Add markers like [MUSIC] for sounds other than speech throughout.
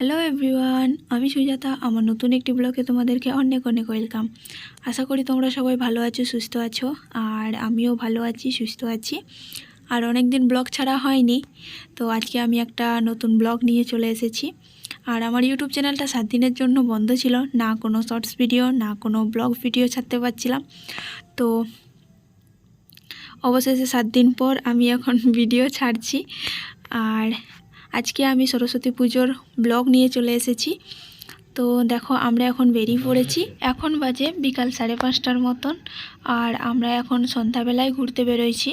Hello everyone আমি সুজাতা, আমার নতুন একটি ব্লগে তোমাদেরকে অনেক অনেক ওয়েলকাম আশা করি তোমরা সবাই ভালো আছো, সুস্থ আছো, আর আমিও ভালো আছি, সুস্থ আছি। আর অনেক দিন ব্লগ ছাড়া হয়নি, তো আজকে আমি একটা নতুন ব্লগ নিয়ে চলে এসেছি। আর আমার ইউটিউব চ্যানেলটা সাত দিনের জন্য বন্ধ ছিল, না কোনো শর্টস ভিডিও না কোনো ব্লগ ভিডিও ছাড়তে পারছিলাম। তো অবশেষে সাত দিন পর আমি এখন [LAUGHS] ভিডিও ছাড়ছি, আর আজকে আমি সরস্বতী পুজোর ব্লগ নিয়ে চলে এসেছি। তো দেখো, আমরা এখন বেরিয়ে পড়েছি। এখন বাজে বিকাল সাড়ে পাঁচটার মতন। আর আমরা এখন সন্ধ্যাবেলায় ঘুরতে বেরোইছি।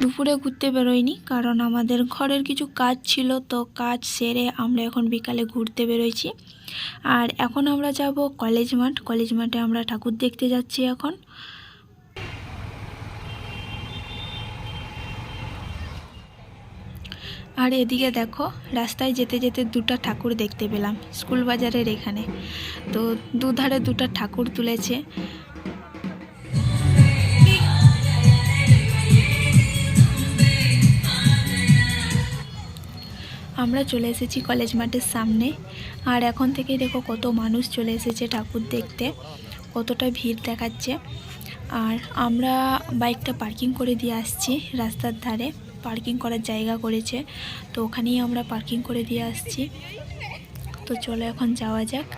দুপুরে ঘুরতে বেরোইনি, কারণ আমাদের ঘরের কিছু কাজ ছিল, তো কাজ সেরে আমরা এখন বিকালে ঘুরতে বেরোইছি। আর এখন আমরা যাব কলেজ মাঠ। কলেজ মাঠে আমরা ঠাকুর দেখতে যাচ্ছি এখন। আর এদিকে দেখো, রাস্তায় যেতে যেতে দুটো ঠাকুর দেখতে পেলাম, স্কুল বাজারের এখানে। তো দুধারে দুটো ঠাকুর তুলেছে। আমরা চলে এসেছি কলেজ মাঠের সামনে। আর এখন থেকে দেখো কত মানুষ চলে এসেছে ঠাকুর দেখতে। কতটা ভিড় দেখাচ্ছে। আর আমরা বাইকটা পার্কিং করে দিয়ে আসছি রাস্তার ধারে। পার্কিং করার জায়গা করেছে। তো ওখানেই আমরা পার্কিং করে দিয়ে আসছি। তো চলো এখন যাওয়া যাক।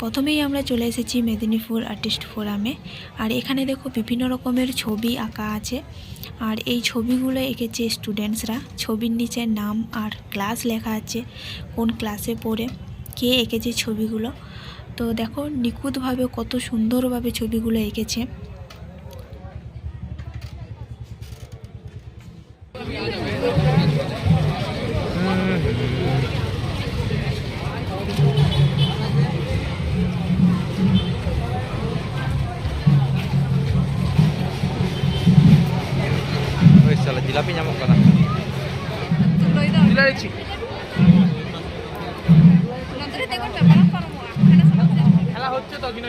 প্রথমেই আমরা চলে এসেছি মেদিনীপুর আর্টিস্ট ফোরামে আর এখানে দেখো বিভিন্ন রকমের ছবি আঁকা আছে। আর এই ছবিগুলো এঁকেছে স্টুডেন্টসরা ছবির নিচে নাম আর ক্লাস লেখা আছে কোন ক্লাসে পড়ে কে এঁকেছে ছবিগুলো। তো দেখো নিখুঁতভাবে কত সুন্দরভাবে ছবিগুলো এঁকেছে। Wih, salah nyamuk kana. Jilari খেলা হচ্ছে তো কিনা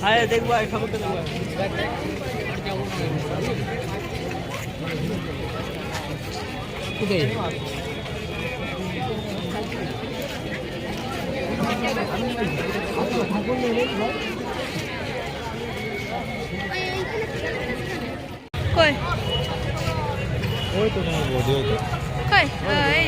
হ্যাঁ দেখব এই ঠাকুরটা দেখব কই ওই তো তোমার বডি ওই তো কই এই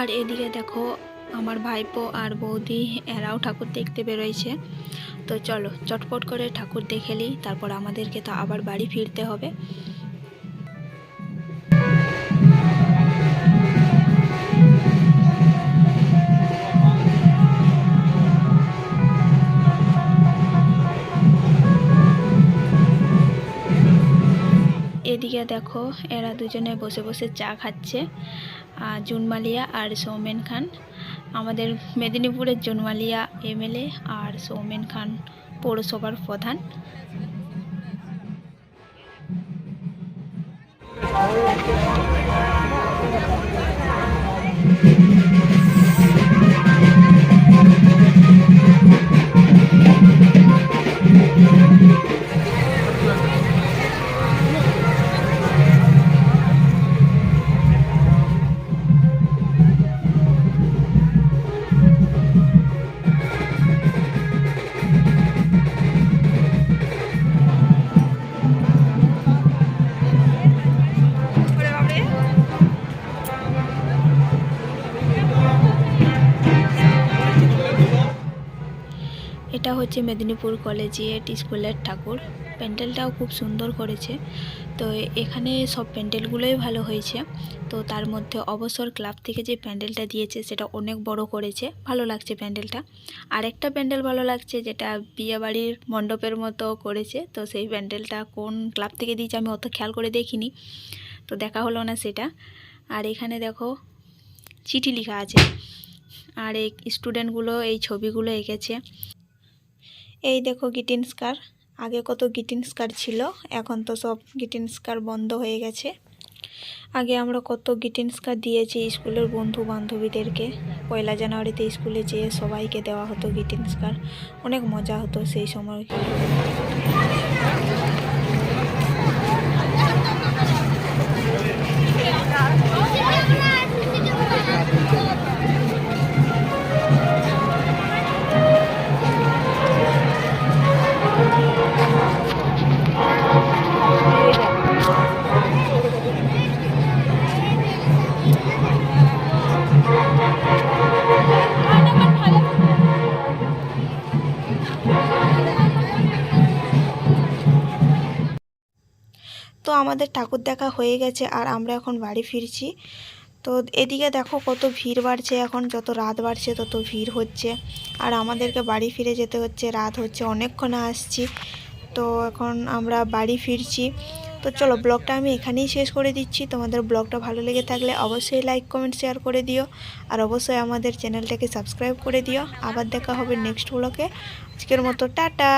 আর এদিকে দেখো আমার ভাইপো আর বৌদি, এরাও ঠাকুর দেখতে বেরোয়ছে তো চলো, চটপট করে ঠাকুর দেখে নিই, তারপর আমাদেরকে তো আবার বাড়ি ফিরতে হবে। এদিকে দেখো, এরা দুজনে বসে বসে চা খাচ্ছে। জুনমালিয়া আর সৌমেন খান। আমাদের মেদিনীপুরের জুনমালিয়া এমএলএ আর সৌমেন খান পৌরসভার প্রধান। এটা হচ্ছে মেদিনীপুর কলেজিয়েট স্কুলের ঠাকুর। প্যান্ডেলটাও খুব সুন্দর করেছে। তো এখানে সব প্যান্ডেলগুলোই ভালো হয়েছে। তো তার মধ্যে অবসর ক্লাব থেকে যে প্যান্ডেলটা দিয়েছে, সেটা অনেক বড় করেছে। ভালো লাগছে প্যান্ডেলটা। আরেকটা প্যান্ডেল ভালো লাগছে, যেটা বিয়েবাড়ির মণ্ডপের মতো করেছে। তো সেই প্যান্ডেলটা কোন ক্লাব থেকে দিয়েছে আমি অত খেয়াল করে দেখিনি। তো দেখা হলো না সেটা। আর এখানে দেখো, চিঠি লেখা আছে। আর এই স্টুডেন্টগুলো এই ছবিগুলো এঁকেছে। এই দেখো গ্রিটিং স্কার। আগে কত গ্রিটিং স্কার ছিল, এখন তো সব গ্রিটিং স্কার বন্ধ হয়ে গেছে। আগে আমরা কত গ্রিটিং স্কার দিয়েছি স্কুলের বন্ধু বান্ধবীদেরকে পয়লা জানুয়ারিতে স্কুলে যেয়ে সবাইকে দেওয়া হতো গ্রিটিং স্কার। অনেক মজা হতো সেই সময়। তো আমাদের ঠাকুর দেখা হয়ে গেছে আর আমরা এখন বাড়ি ফিরছি। তো এদিকে দেখো কত ভিড় বাড়ছে, এখন যত রাত বাড়ছে তত ভিড় হচ্ছে। আর আমাদেরকে বাড়ি ফিরে যেতে হচ্ছে, রাত হচ্ছে, অনেকক্ষণ আসছি। তো এখন আমরা বাড়ি ফিরছি। তো চলো ব্লগটা আমি এখানেই শেষ করে দিচ্ছি। তোমাদের ব্লগটা ভালো লেগে থাকলে অবশ্যই লাইক, কমেন্ট, শেয়ার করে দিও। আর অবশ্যই আমাদের চ্যানেলটাকে সাবস্ক্রাইব করে দিও। আবার দেখা হবে নেক্সট ব্লগে। আজকের মতো, টাটা!